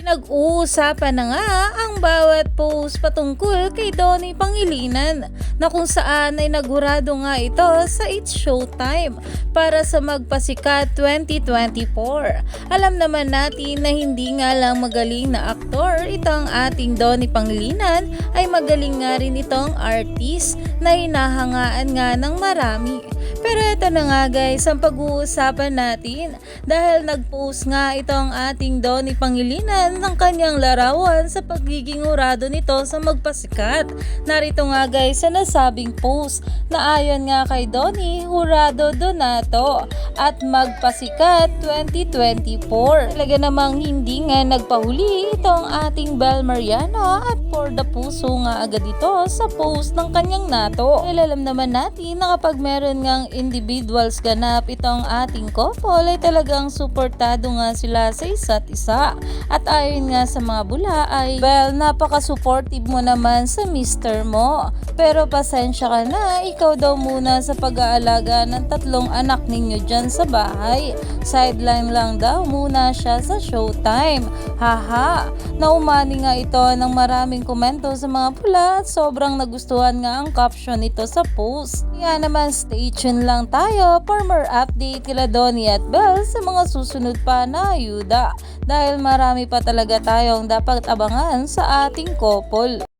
Pinag-uusapan na nga ang bawat post patungkol kay Donnie Pangilinan na kung saan ay nagurado nga ito sa It's Showtime para sa Magpasikat 2024. Alam naman natin na hindi nga lang magaling na aktor itong ating Donnie Pangilinan ay magaling nga rin itong artist na hinahangaan nga ng marami. Pero ito na nga guys ang pag-uusapan natin dahil nag-post nga itong ating Donnie Pangilinan ng kanyang larawan sa pagiging urado nito sa magpasikat. Narito nga guys sa nasabing post na ayon nga kay Donnie, hurado Donato at magpasikat 2024. Talaga namang hindi nga nagpahuli itong ating Bel Mariano at for the puso nga agad ito sa post ng kanyang nato. Dahil naman natin na kapag meron ngang individuals ganap itong ating couple ay talagang suportado nga sila sa isa't isa. At ayon nga sa mga bula ay, well, napaka-supportive mo naman sa mister mo. Pero pasensya ka na, ikaw daw muna sa pag-aalaga ng tatlong anak ninyo dyan sa bahay. Sideline lang daw muna siya sa showtime. Haha, naumani nga ito ng maraming komento sa mga pula at sobrang nagustuhan nga ang caption nito sa post. Kaya naman stay tuned lang tayo for more update kila Donnie at Belle sa mga susunod pa na ayuda. Dahil marami pa talaga tayong dapat abangan sa ating couple.